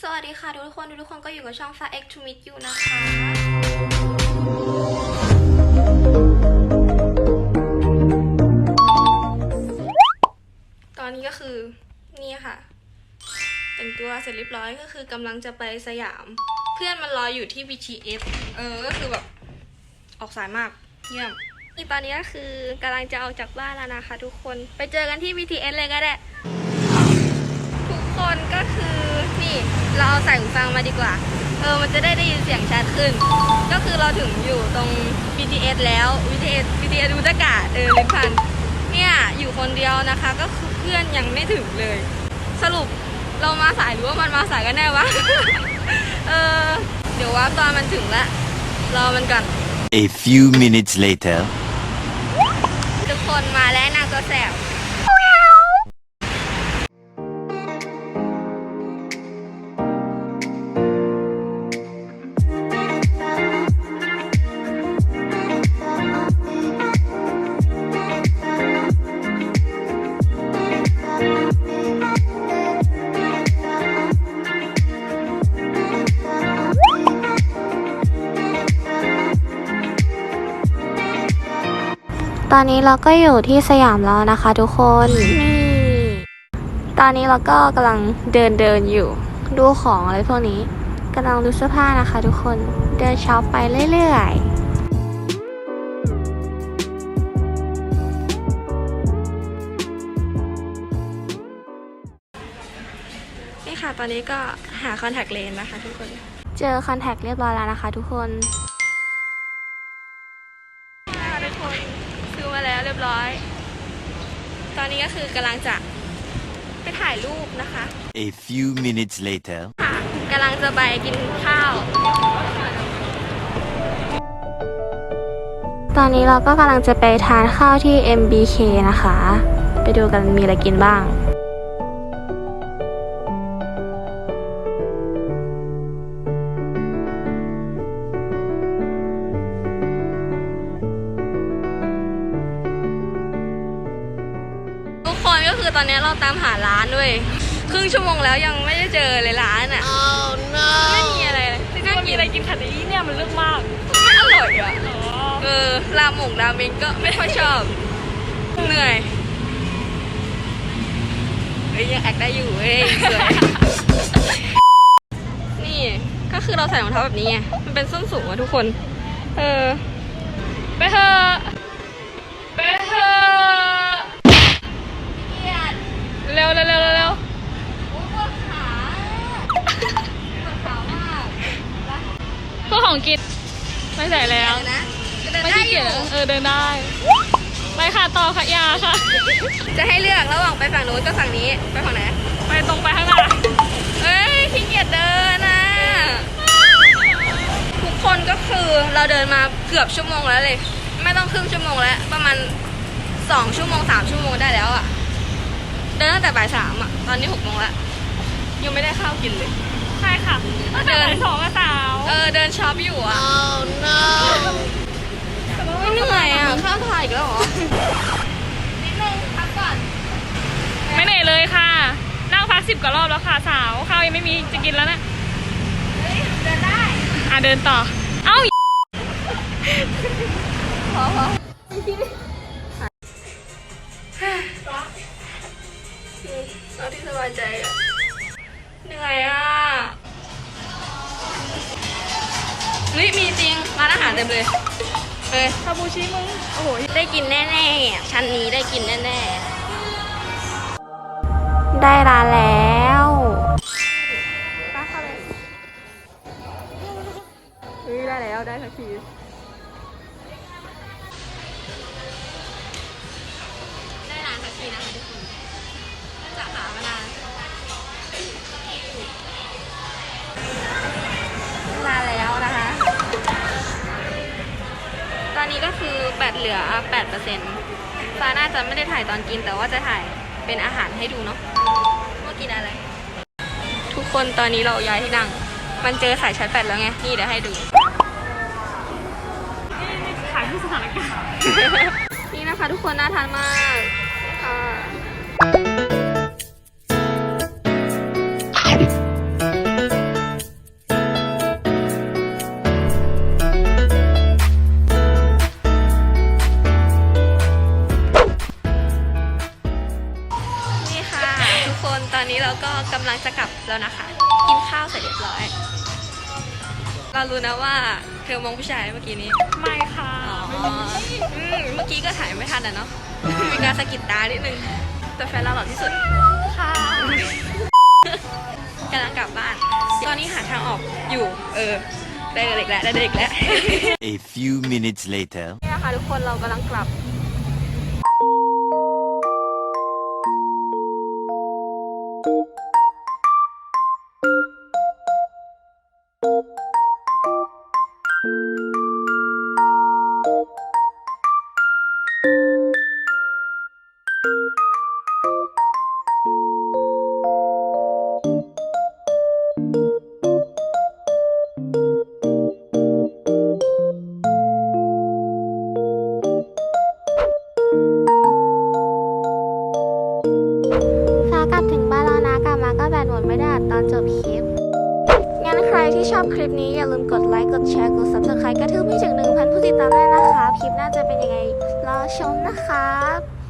สวัสดีค่ะทุกคนทุกคนก็อยู่กับช่อง f a X to Meet You นะคะ ตอนนี้ก็คือ นี่ค่ะ แต่งตัวเสร็จเรียบร้อยก็คือกำลังจะไปสยาม เพื่อนมันรออยู่ที่ BTS เออ ก็คือแบบ ออกสายมาก เยี่ยมนี่ตอนนี้ก็คือกำลังจะออกจากบ้านแล้วนะคะ ทุกคนไปเจอกันที่ BTS เลยก็ได้ ทุกคนก็คือ เราเอาใส่หูฟังมาดีกว่า เออ มันจะได้ได้ยินเสียงชัดขึ้น ก็คือเราถึงอยู่ตรง BTS แล้ว BTS BTS ดูตะกาศเออลินพันธ์เนี่ยอยู่คนเดียวนะคะ ก็คือเพื่อนยังไม่ถึงเลย สรุปเรามาสายหรือว่ามันมาสายกันแน่วะ เออ เดี๋ยวว่าตอนมันถึงแล้วรอมันก่อน A few minutes later. ทุกคนมาแล้วนางตัวแสบ ตอนนี้เราก็อยู่ที่สยามแล้วนะคะทุกคนนี่ตอนนี้เราก็กำลังเดินเดินอยู่ ดูของอะไรพวกนี้กำลังดูเสื้อผ้านะคะทุกคนเดินช็อปไปเรื่อยๆนี่ค่ะ ตอนนี้ก็หาคอนแทคเลนนะคะทุกคน เจอคอนแทคเรียบร้อยแล้วนะคะทุกคนค่ะทุกคนซื้อมา แล้วเรียบร้อย ตอนนี้ก็คือกำลังจะไปถ่ายรูปนะคะ A few minutes later. ค่ะกำลังจะไปกินข้าว ตอนนี้เราก็กำลังจะไปทานข้าวที่ MBK นะคะ ไปดูกันมีอะไรกินบ้าง ทุกคนก็คือตอนนี้เราตามหาร้านด้วย ครึ่งชั่วโมงแล้วยังไม่ได้เจอเลยร้านอะไม่มีอะไรเลยไม่มีอะไรกินขนาดนี้เนี่ยมันเลือกมากไม่อร่อยอะเออราหมงราเมงก็ไม่ค่อยชอบ เหนื่อยเฮ้ยยังแอคได้อยู่เว้ยสวยนี่ก็คือเราใส่รองเท้าแบบนี้ไงมันเป็นส้นสูงอะทุกคน เออ เพื่อของกินไม่ใส่แล้ว นะไม่ขี้เกียจแล้วเออเดินได้ ไปค่ะต่อค่ะยาค่ะ จะให้เลือกระหว่างไปฝั่งนู้นกับฝั่งนี้ ไปฝั่งไหน ไปตรงไปข้างหน้าเอ้ยขี้เกียจเดินนะทุกคนก็คือเราเดินมาเกือบชั่วโมงแล้วเลย ไม่ต้องครึ่งชั่วโมงแล้ว ประมาณสองชั่วโมงสามชั่วโมงได้แล้วอะเดินตั้งแต่บ่ายสามอะตอนนี้หกโมงแล้วยังไม่ได้ข้าวกินเลย ใช่ค่ะเดินสองสาวเออเดินช็อปอยู่อะไม่เหนื่อยอะข้าวถ่ายอีกแล้วเหรอ นิดนึงพักก่อนไม่เหนื่อยเลยค่ะ นั่งพักสิบกว่ารอบแล้วค่ะสาวข้าวยังไม่มีจะกินแล้วนะเฮ้ยเดินได้อะเดินต่อ เอ้าพอพอเอาที่สบายใจอะเหนื่อยอะ เฮ้ยมีจริงร้านอาหารเต็มเลยเฮ้ยคาบูชิมึง โอ้โห ได้กินแน่ๆอะชั้นนี้ได้กินแน่ได้ร้านแล้วๆป้าเข้าเลยเฮ้ยได้แล้วได้สักที เหลือ 8%ฟ้าน่าจะไม่ได้ถ่ายตอนกินแต่ว่าจะถ่ายเป็นอาหารให้ดูเนาะว่ากินอะไร ทุกคนตอนนี้เราย้ายที่นั่ง มันเจอสายชาร์จแบตแล้วไง นี่เดี๋ยวให้ดูถ่ายที่สถานการณ์นี่นะคะทุกคนน่าทานมากค่ะ ก็กำลังจะกลับแล้วนะคะ กินข้าวเสร็จเรียบร้อย เรารู้นะว่าเธอมองผู้ชายเมื่อกี้นี้ ไม่ค่ะอ๋ออืมเมื่อกี้ก็ถ่ายไม่ทันอะเนาะ มีการสะกิดตานิดนึง แต่แฟนเราหล่อที่สุด ค่ะกำลังกลับบ้าน ตอนนี้หาทางออกอยู่ เออ ได้เด็กแล้วได้เด็กแล้ว A few minutes later. นี่นะคะทุกคนเรากำลังกลับ กลับถึงบ้านแล้วนะกลับมาก็แบตหมดไม่ได้ตอนจบคลิป งั้นใครที่ชอบคลิปนี้อย่าลืมกดไลค์กดแชร์กดซับสไครต์กระทืบให้ถึง1,000ผู้ติดตามได้นะคะคลิปหน่าจะเป็นยังไงรอชมนะครับ